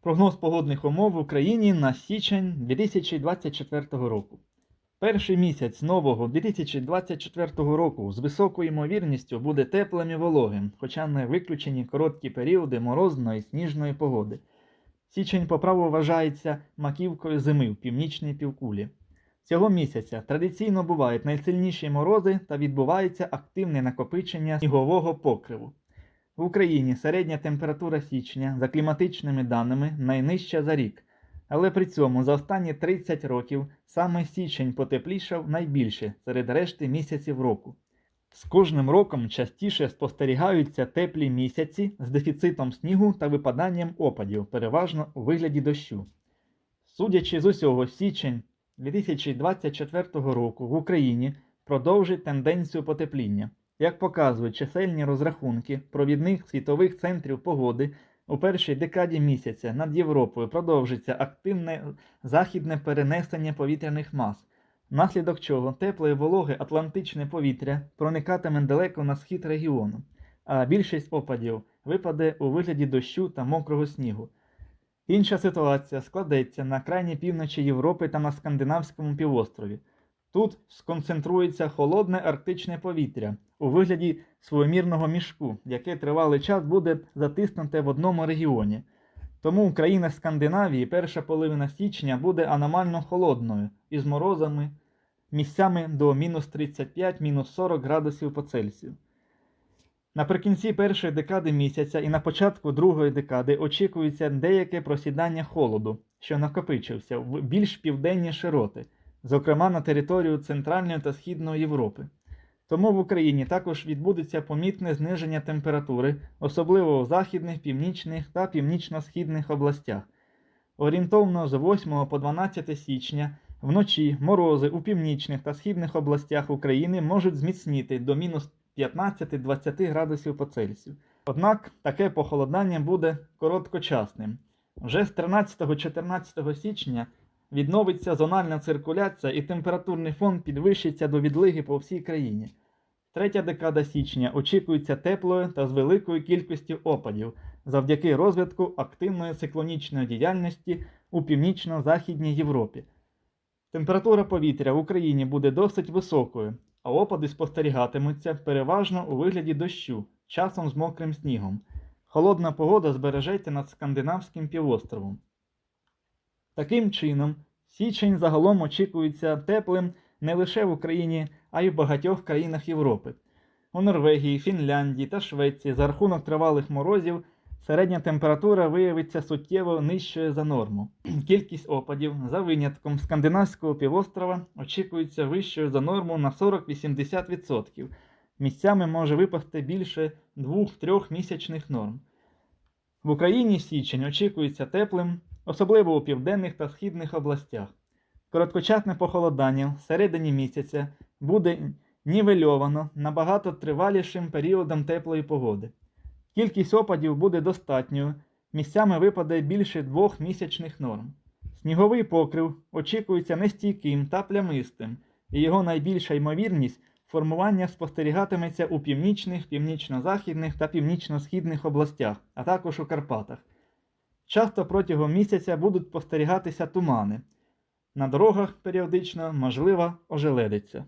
Прогноз погодних умов в Україні на січень 2024 року. Перший місяць нового 2024 року з високою ймовірністю буде теплим і вологим, хоча не виключені короткі періоди морозної і сніжної погоди. Січень по праву вважається маківкою зими в північній півкулі. Цього місяця традиційно бувають найсильніші морози та відбувається активне накопичення снігового покриву. В Україні середня температура січня за кліматичними даними найнижча за рік, але при цьому за останні 30 років саме січень потеплішав найбільше серед решти місяців року. З кожним роком частіше спостерігаються теплі місяці з дефіцитом снігу та випаданням опадів, переважно у вигляді дощу. Судячи з усього, січень 2024 року в Україні продовжить тенденцію потепління. Як показують чисельні розрахунки провідних світових центрів погоди, у першій декаді місяця над Європою продовжиться активне західне перенесення повітряних мас, внаслідок чого тепле і вологе атлантичне повітря проникатиме далеко на схід регіону, а більшість опадів випаде у вигляді дощу та мокрого снігу. Інша ситуація складеться на крайній півночі Європи та на Скандинавському півострові. Тут сконцентрується холодне арктичне повітря у вигляді своємірного мішку, яке тривалий час буде затиснуте в одному регіоні. Тому в країнах Скандинавії перша половина січня буде аномально холодною із морозами місцями до мінус 35 мінус 40 градусів по Цельсію. Наприкінці першої декади місяця і на початку другої декади очікується деяке просідання холоду, що накопичився в більш південні широти, зокрема на територію Центральної та Східної Європи. Тому в Україні також відбудеться помітне зниження температури, особливо в західних, північних та північно-східних областях. Орієнтовно з 8 по 12 січня вночі морози у північних та східних областях України можуть зміцніти до мінус 15-20 градусів по Цельсію. Однак таке похолодання буде короткочасним. Вже з 13-14 січня відновиться зональна циркуляція і температурний фон підвищиться до відлиги по всій країні. Третя декада січня очікується теплою та з великою кількістю опадів завдяки розвитку активної циклонічної діяльності у північно-західній Європі. Температура повітря в Україні буде досить високою, а опади спостерігатимуться переважно у вигляді дощу, часом з мокрим снігом. Холодна погода збережеться над Скандинавським півостровом. Таким чином, січень загалом очікується теплим не лише в Україні, а й в багатьох країнах Європи. У Норвегії, Фінляндії та Швеції за рахунок тривалих морозів середня температура виявиться суттєво нижчою за норму. Кількість опадів за винятком скандинавського півострова очікується вищою за норму на 40-80%. Місцями може випасти більше 2-3 місячних норм. В Україні січень очікується теплим, особливо у південних та східних областях. Короткочасне похолодання в середині місяця буде нівельовано набагато тривалішим періодом теплої погоди. Кількість опадів буде достатньою, місцями випаде більше двох місячних норм. Сніговий покрив очікується нестійким та плямистим, і його найбільша ймовірність формування спостерігатиметься у північних, північно-західних та північно-східних областях, а також у Карпатах. Часто протягом місяця будуть спостерігатися тумани. На дорогах періодично можлива ожеледиця.